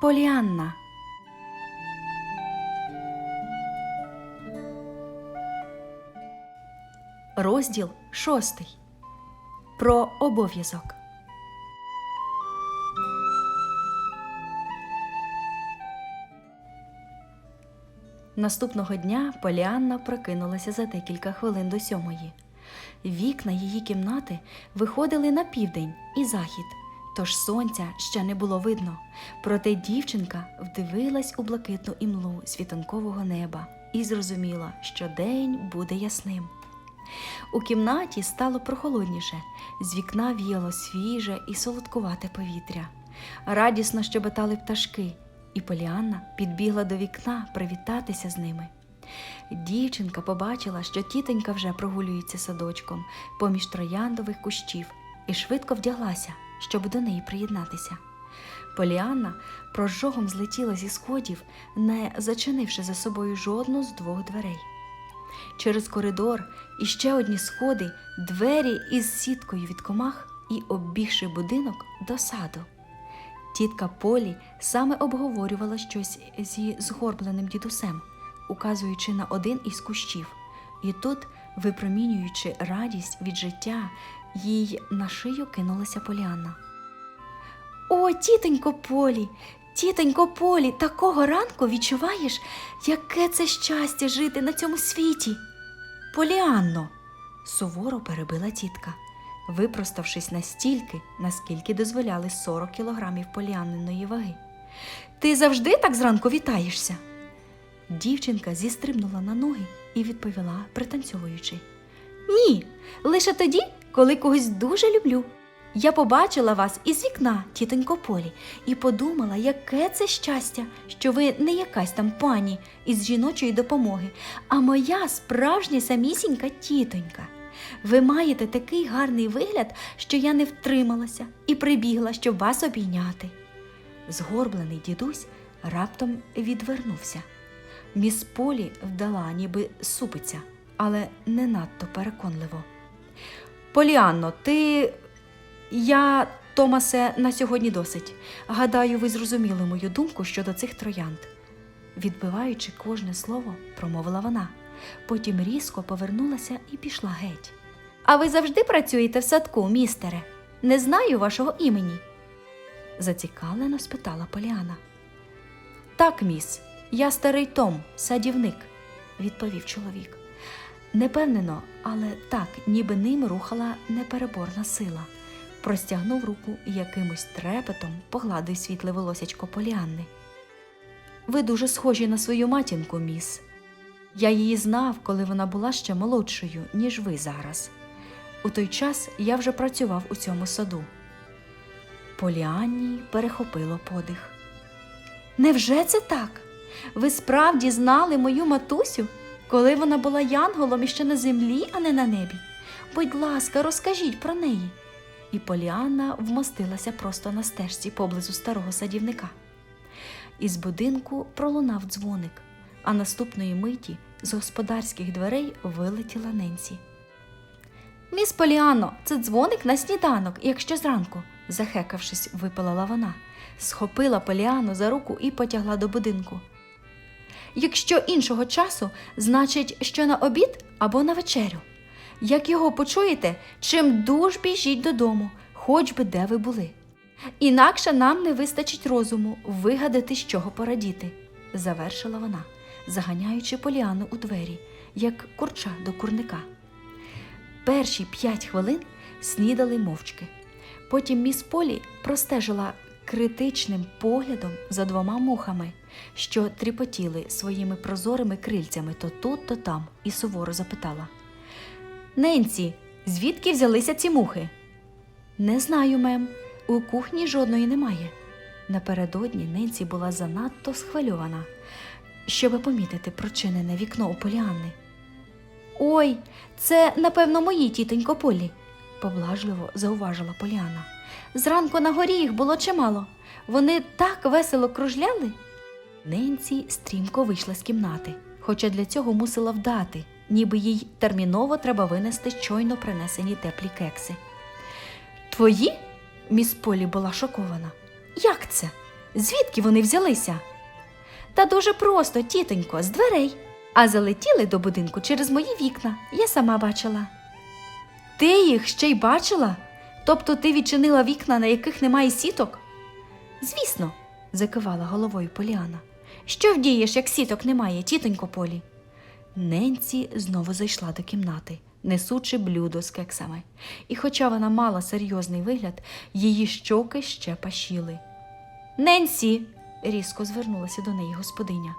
Поліанна. Розділ шостий. Про обов'язок. Наступного дня Поліанна прокинулася за декілька хвилин до сьомої. Вікна її кімнати виходили на південь і захід, тож сонця ще не було видно. Проте дівчинка вдивилась у блакитну імлу світанкового неба і зрозуміла, що день буде ясним. У кімнаті стало прохолодніше, з вікна віяло свіже і солодкувате повітря. Радісно щебетали пташки, і Поліанна підбігла до вікна привітатися з ними. Дівчинка побачила, що тітонька вже прогулюється садочком поміж трояндових кущів, і швидко вдяглася, щоб до неї приєднатися. Поліанна прожогом злетіла зі сходів, не зачинивши за собою жодну з двох дверей. Через коридор і ще одні сходи, двері із сіткою від комах і оббігши будинок до саду. Тітка Полі саме обговорювала щось зі згорбленим дідусем, указуючи на один із кущів, і тут, випромінюючи радість від життя, їй на шию кинулася Поліанна. О, тітонько Полі, тітонько Полі, такого ранку відчуваєш, яке це щастя жити на цьому світі. Поліанно, суворо перебила тітка, випроставшись настільки, наскільки дозволяли 40 кілограмів поліанниної ваги. Ти завжди так зранку вітаєшся? Дівчинка зістрибнула на ноги і відповіла, пританцьовуючи. Ні, лише тоді, коли когось дуже люблю. Я побачила вас із вікна, тітонько Полі, і подумала, яке це щастя, що ви не якась там пані із жіночої допомоги, а моя справжня самісінька тітонька. Ви маєте такий гарний вигляд, що я не втрималася і прибігла, щоб вас обійняти. Згорблений дідусь раптом відвернувся. Міс Полі вдала, ніби супиться, але не надто переконливо. Поліанно, ти. Я, Томасе, на сьогодні досить. Гадаю, ви зрозуміли мою думку щодо цих троянд. Відбиваючи кожне слово, промовила вона. Потім різко повернулася і пішла геть. А ви завжди працюєте в садку, містере? Не знаю вашого імені. зацікавлено спитала Поліана. Так, міс, я старий Том, садівник, відповів чоловік. Непевнено, але так, ніби ним рухала непереборна сила. Простягнув руку і якимось трепетом погладив світле волосячко Поліанни. Ви дуже схожі на свою матінку, міс. Я її знав, коли вона була ще молодшою, ніж ви зараз. У той час я вже працював у цьому саду. Поліанні перехопило подих. Невже це так? Ви справді знали мою матусю, коли вона була янголом іще на землі, а не на небі? Будь ласка, розкажіть про неї. І Поліанна вмостилася просто на стежці поблизу старого садівника. Із будинку пролунав дзвоник, а наступної миті з господарських дверей вилетіла Ненсі. Міс Поліано, це дзвоник на сніданок, якщо зранку, захекавшись, випалила вона, схопила Поліану за руку і потягла до будинку. Якщо іншого часу, значить, що на обід або на вечерю. Як його почуєте, чим дуж біжіть додому, хоч би де ви були. Інакше нам не вистачить розуму вигадати, з чого порадіти, завершила вона, заганяючи Поліану у двері, як курча до курника. Перші п'ять хвилин снідали мовчки. Потім міс Полі простежила критичним поглядом за двома мухами, що тріпотіли своїми прозорими крильцями то тут, то там, і суворо запитала. Ненсі, звідки взялися ці мухи? Не знаю, мем. У кухні жодної немає. Напередодні Ненсі була занадто схвильована, щоби помітити прочинене вікно у Поліанни. Ой, це, напевно, мої тітонько Полі, поблажливо зауважила Поліана. Зранку на горі їх було чимало. Вони так весело кружляли. Ненсі стрімко вийшла з кімнати, хоча для цього мусила вдати, ніби їй терміново треба винести щойно принесені теплі кекси. Твої? Міс Полі була шокована. Як це? Звідки вони взялися? Та дуже просто, тітонько, з дверей. А залетіли до будинку через мої вікна. Я сама бачила. Ти їх ще й бачила? Тобто ти відчинила вікна, на яких немає сіток? Звісно, закивала головою Поліана. Що вдієш, як сіток немає, тітонько Полі? Ненці знову зайшла до кімнати, несучи блюдо з кексами. І хоча вона мала серйозний вигляд, її щоки ще пашіли. Ненсі, різко звернулася до неї господиня.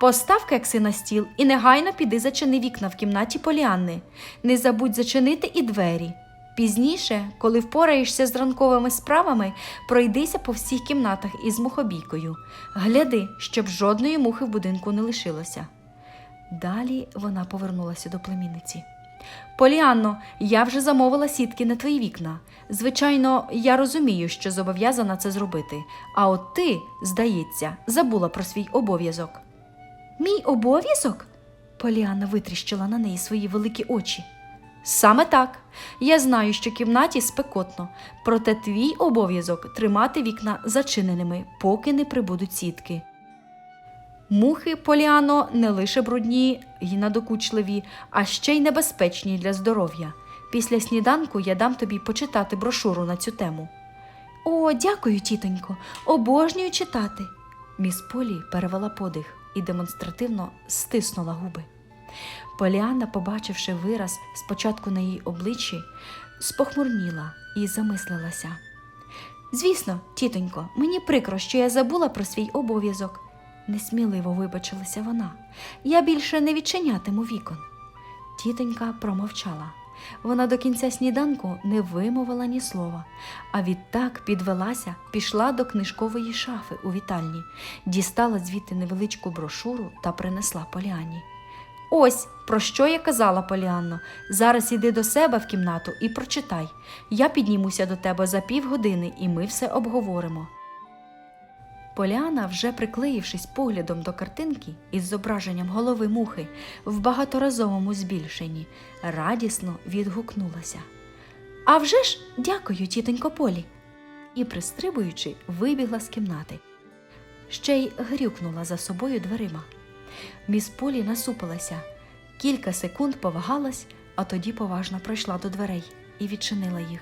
Постав кекси на стіл і негайно піди зачини вікна в кімнаті Поліанни. Не забудь зачинити і двері. Пізніше, коли впораєшся з ранковими справами, пройдися по всіх кімнатах із мухобійкою. Гляди, щоб жодної мухи в будинку не лишилося. Далі вона повернулася до племінниці. Поліанно, я вже замовила сітки на твої вікна. Звичайно, я розумію, що зобов'язана це зробити, а от ти, здається, забула про свій обов'язок. Мій обов'язок? Поліанна витріщила на неї свої великі очі. Саме так. Я знаю, що в кімнаті спекотно, проте твій обов'язок тримати вікна зачиненими, поки не прибудуть сітки. Мухи, Поліано, не лише брудні й надокучливі, а ще й небезпечні для здоров'я. Після сніданку я дам тобі почитати брошуру на цю тему. О, дякую, тітонько, обожнюю читати. Міс Полі перевела подих і демонстративно стиснула губи. Поліанна, побачивши вираз спочатку на її обличчі, спохмурніла і замислилася. Звісно, тітонько, мені прикро, що я забула про свій обов'язок. Несміливо вибачилася вона. Я більше не відчинятиму вікон. Тітонька промовчала. Вона до кінця сніданку не вимовила ні слова, а відтак підвелася, пішла до книжкової шафи у вітальні, дістала звідти невеличку брошуру та принесла Поліані. Ось про що я казала, Поліанно. Зараз іди до себе в кімнату і прочитай. Я піднімуся до тебе за півгодини, і ми все обговоримо. Поляна, вже приклеївшись поглядом до картинки із зображенням голови мухи в багаторазовому збільшенні, радісно відгукнулася. «А вже ж, дякую, тітонько Полі. І, пристрибуючи, вибігла з кімнати. Ще й грюкнула за собою дверима. Міс Полі насупилася, кілька секунд повагалась, а тоді поважно пройшла до дверей і відчинила їх,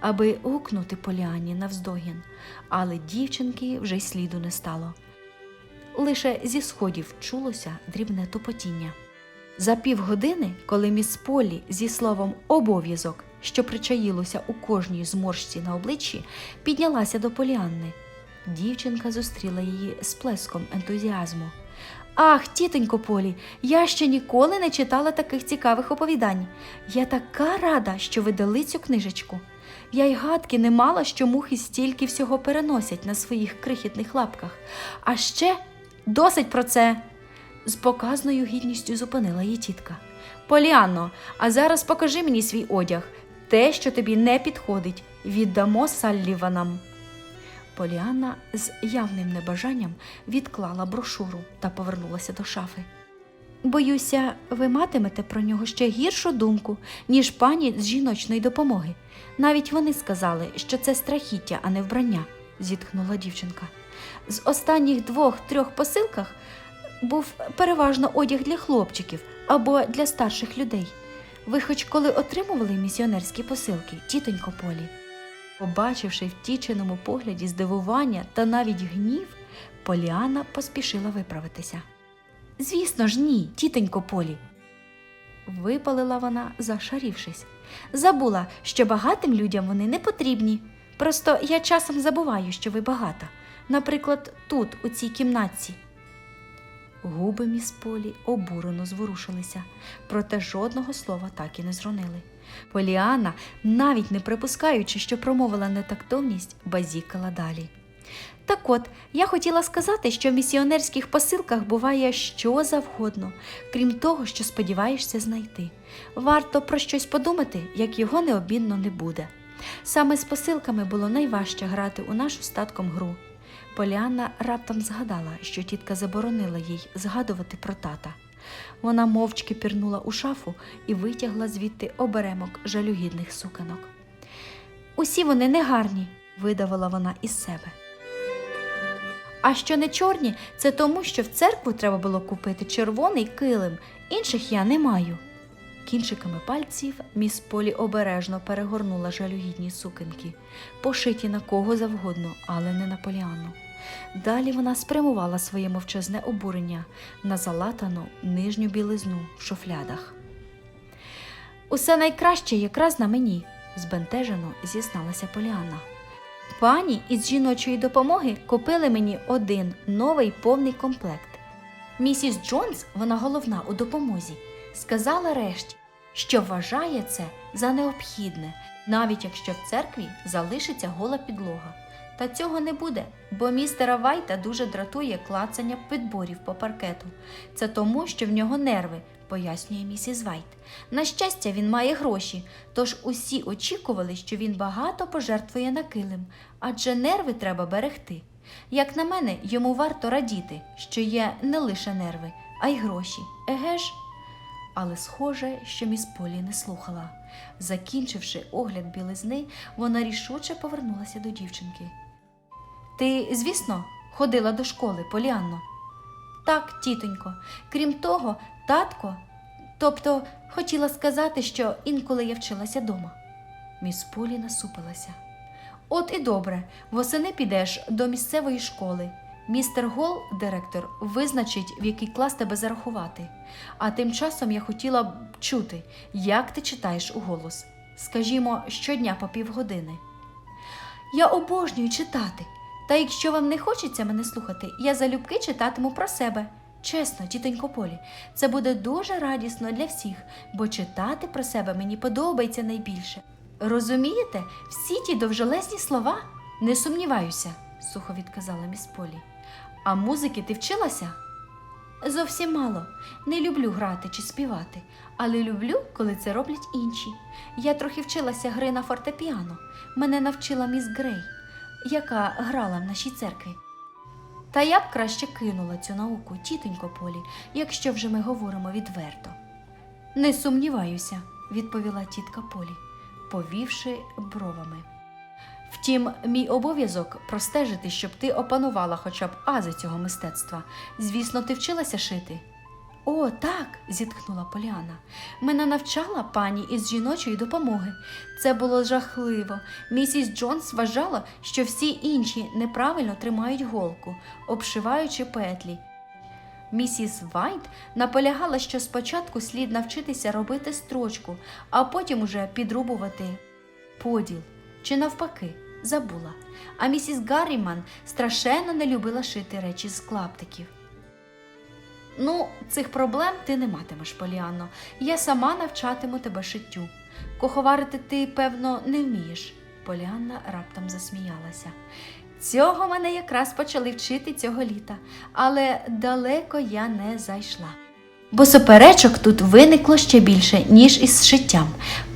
аби гукнути Поліані навздогін, але дівчинки вже й сліду не стало. Лише зі сходів чулося дрібне тупотіння. За півгодини, коли міс Полі зі словом обов'язок, що причаїлося у кожній зморшці на обличчі, піднялася до Поліанни. Дівчинка зустріла її з плеском ентузіазму. Ах, тітонько Полі, я ще ніколи не читала таких цікавих оповідань. Я така рада, що ви дали цю книжечку. Я й гадки не мала, що мухи стільки всього переносять на своїх крихітних лапках. А ще досить про це. З показною гідністю зупинила її тітка. Поліанно, а зараз покажи мені свій одяг. Те, що тобі не підходить, віддамо Салліванам. Поліанна з явним небажанням відклала брошуру та повернулася до шафи. Боюся, ви матимете про нього ще гіршу думку, ніж пані з жіночної допомоги. Навіть вони сказали, що це страхіття, а не вбрання, зітхнула дівчинка. З останніх двох-трьох посилках був переважно одяг для хлопчиків або для старших людей. Ви хоч коли отримували місіонерські посилки, тітонько Полі? Побачивши в тіченому погляді здивування та навіть гнів, Поліана поспішила виправитися. Звісно ж, ні, тітонько Полі. Випалила вона, зашарівшись. Забула, що багатим людям вони не потрібні. Просто я часом забуваю, що ви багата. Наприклад, тут, у цій кімнатці. Губи міс Полі обурено зворушилися, проте жодного слова так і не зронили. Поліана, навіть не припускаючи, що промовила нетактовність, базікала далі. Так от, я хотіла сказати, що в місіонерських посилках буває що завгодно, крім того, що сподіваєшся знайти. Варто про щось подумати, як його необмінно не буде. Саме з посилками було найважче грати у нашу статком гру. Поліанна раптом згадала, що тітка заборонила їй згадувати про тата. Вона мовчки пірнула у шафу і витягла звідти оберемок жалюгідних суканок. Усі вони негарні, видавила вона із себе. А що не чорні, це тому, що в церкву треба було купити червоний килим, інших я не маю. Кінчиками пальців міс Полі обережно перегорнула жалюгідні сукенки, пошиті на кого завгодно, але не на Поліанну. Далі вона спрямувала своє мовчазне обурення на залатану нижню білизну в шуфлядах. Усе найкраще якраз на мені, збентежено зізналася Поліанна. Пані із жіночої допомоги купили мені один новий повний комплект. Місіс Джонс, вона головна у допомозі, сказала решті, що вважає це за необхідне, навіть якщо в церкві залишиться гола підлога. Та цього не буде, бо містера Вайта дуже дратує клацання підборів по паркету. Це тому, що в нього нерви, пояснює місіс Вайт. На щастя, він має гроші, тож усі очікували, що він багато пожертвує на килим, адже нерви треба берегти. Як на мене, йому варто радіти, що є не лише нерви, а й гроші. Еге ж? Але схоже, що міс Полі не слухала. Закінчивши огляд білизни, вона рішуче повернулася до дівчинки. Ти, звісно, ходила до школи, Поліанно? Так, тітонько. Крім того, татко, тобто хотіла сказати, що інколи я вчилася дома. Міс Полі насупилася. От і добре, восени підеш до місцевої школи. Містер Гол, директор, визначить, в який клас тебе зарахувати. А тим часом я хотіла б чути, як ти читаєш у голос. Скажімо, щодня по півгодини. Я обожнюю читати. Та якщо вам не хочеться мене слухати, я залюбки читатиму про себе. Чесно, тітонько Полі, це буде дуже радісно для всіх, бо читати про себе мені подобається найбільше. Розумієте, всі ті довжелезні слова? Не сумніваюся, сухо відказала міс Полі. А музики ти вчилася? Зовсім мало. Не люблю грати чи співати, але люблю, коли це роблять інші. Я трохи вчилася гри на фортепіано. Мене навчила міс Грей, яка грала в нашій церкві. Та я б краще кинула цю науку, тітонько Полі, якщо вже ми говоримо відверто. Не сумніваюся, відповіла тітка Полі, повівши бровами. Втім, мій обов'язок простежити, щоб ти опанувала хоча б ази цього мистецтва. Звісно, ти вчилася шити. О, так, зітхнула Поліана. Мене навчала пані із жіночої допомоги. Це було жахливо. Місіс Джонс вважала, що всі інші неправильно тримають голку, обшиваючи петлі. Місіс Вайт наполягала, що спочатку слід навчитися робити строчку, а потім уже підрубувати поділ. Чи навпаки, забула. А місіс Гарріман страшенно не любила шити речі з клаптиків. Ну, цих проблем ти не матимеш, Поліанно. Я сама навчатиму тебе шиттю. Куховарити ти, певно, не вмієш. Поліанна раптом засміялася. Цього мене якраз почали вчити цього літа, але далеко я не зайшла. Бо суперечок тут виникло ще більше, ніж із шиттям.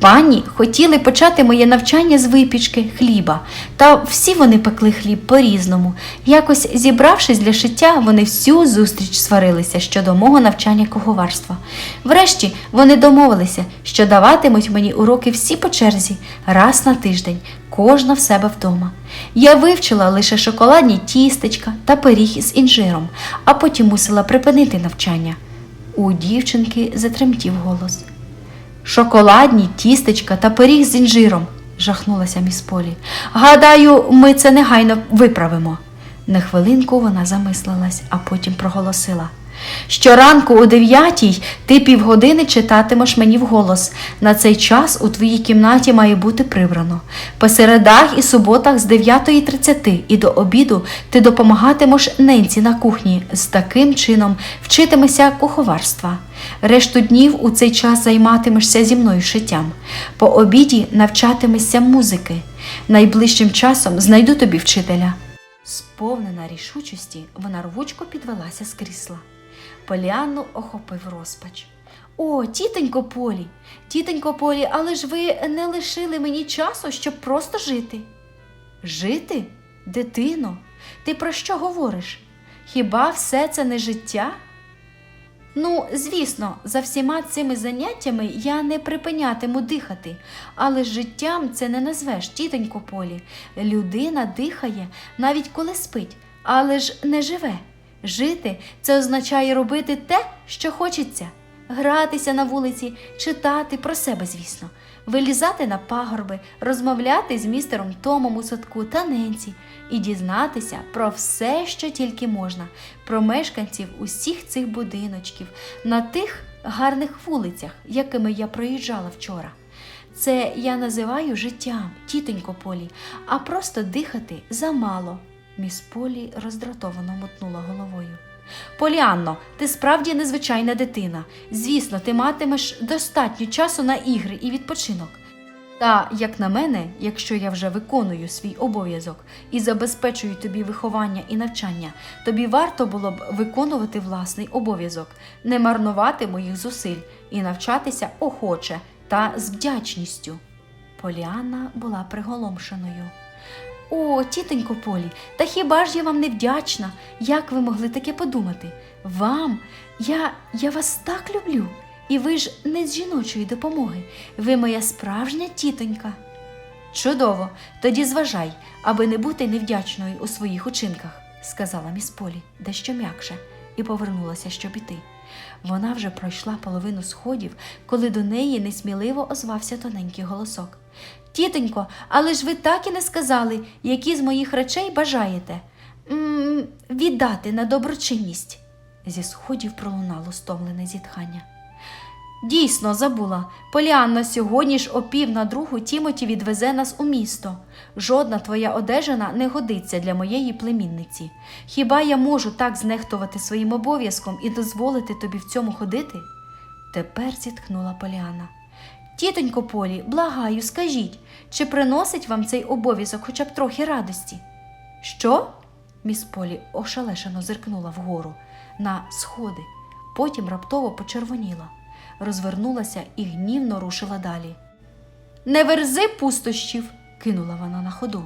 Пані хотіли почати моє навчання з випічки хліба, та всі вони пекли хліб по-різному. Якось зібравшись для шиття, вони всю зустріч сварилися щодо мого навчання куховарства. Врешті вони домовилися, що даватимуть мені уроки всі по черзі, раз на тиждень, кожна в себе вдома. Я вивчила лише шоколадні тістечка та пиріг із інжиром, а потім мусила припинити навчання. У дівчинки затремтів голос. Шоколадні тістечка та пиріг з інжиром, жахнулася міс Полі. Гадаю, ми це негайно виправимо. На хвилинку вона замислилась, а потім проголосила. Щоранку о дев'ятій ти півгодини читатимеш мені вголос. На цей час у твоїй кімнаті має бути прибрано. По середах і суботах з 9.30 і до обіду ти допомагатимеш ненці на кухні. З таким чином вчитимешся куховарства. Решту днів у цей час займатимешся зі мною шиттям. По обіді навчатимешся музики. Найближчим часом знайду тобі вчителя. Сповнена рішучості, вона рвучко підвелася з крісла. Поліанну охопив розпач. О, тітонько Полі, тітонько Полі, але ж ви не лишили мені часу, щоб просто жити. Жити? Дитино, ти про що говориш? Хіба все це не життя? Ну, звісно, за всіма цими заняттями я не припинятиму дихати, але життям це не назвеш, тітонько Полі. Людина дихає навіть коли спить, але ж не живе. Жити це означає робити те, що хочеться, гратися на вулиці, читати про себе, звісно, вилізати на пагорби, розмовляти з містером Томом у садку та Ненці і дізнатися про все, що тільки можна, про мешканців усіх цих будиночків, на тих гарних вулицях, якими я проїжджала вчора. Це я називаю життям, тітонько Полі, а просто дихати замало. Міс Полі роздратовано мотнула головою. Поліанно, ти справді незвичайна дитина. Звісно, ти матимеш достатньо часу на ігри і відпочинок. Та, як на мене, якщо я вже виконую свій обов'язок і забезпечую тобі виховання і навчання, тобі варто було б виконувати власний обов'язок, не марнувати моїх зусиль і навчатися охоче та з вдячністю. Поліанна була приголомшеною. О, тітонько Полі, та хіба ж я вам не вдячна? Як ви могли таке подумати? Вам, я, я вас так люблю. І ви ж не з жіночої допомоги. Ви моя справжня тітонька. Чудово, тоді зважай, аби не бути невдячною у своїх учинках, сказала міс Полі дещо м'якше, і повернулася, щоб іти. Вона вже пройшла половину сходів, коли до неї несміливо озвався тоненький голосок. Тітонько, але ж ви так і не сказали, які з моїх речей бажаєте м віддати на доброчинність. Зі сходів пролунало стомлене зітхання. Дійсно, забула. Поліанна сьогодні ж о пів на другу Тімоті відвезе нас у місто. Жодна твоя одежина не годиться для моєї племінниці. Хіба я можу так знехтувати своїм обов'язком і дозволити тобі в цьому ходити? Тепер зітхнула Поліанна. Тітонько Полі, благаю, скажіть, чи приносить вам цей обов'язок хоча б трохи радості? Що? Міс Полі ошалешено зиркнула вгору на сходи, потім раптово почервоніла, розвернулася і гнівно рушила далі. Не верзи пустощів, кинула вона на ходу.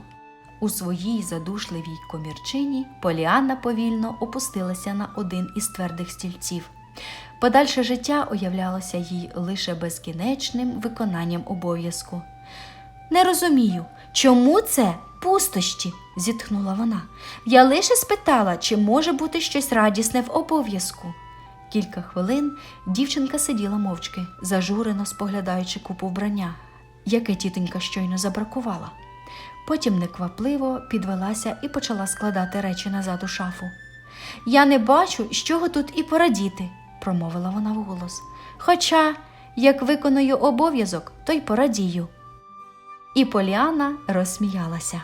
У своїй задушливій комірчині Поліанна повільно опустилася на один із твердих стільців. Подальше життя уявлялося їй лише безкінечним виконанням обов'язку. Не розумію, чому це пустощі? зітхнула вона. Я лише спитала, чи може бути щось радісне в обов'язку. Кілька хвилин дівчинка сиділа мовчки, зажурено споглядаючи купу вбрання, яке тітонька щойно забракувала. Потім неквапливо підвелася і почала складати речі назад у шафу. Я не бачу, з чого тут і порадіти, промовила вона вголос. Хоча, як виконую обов'язок, то й порадію. І Поліана розсміялася.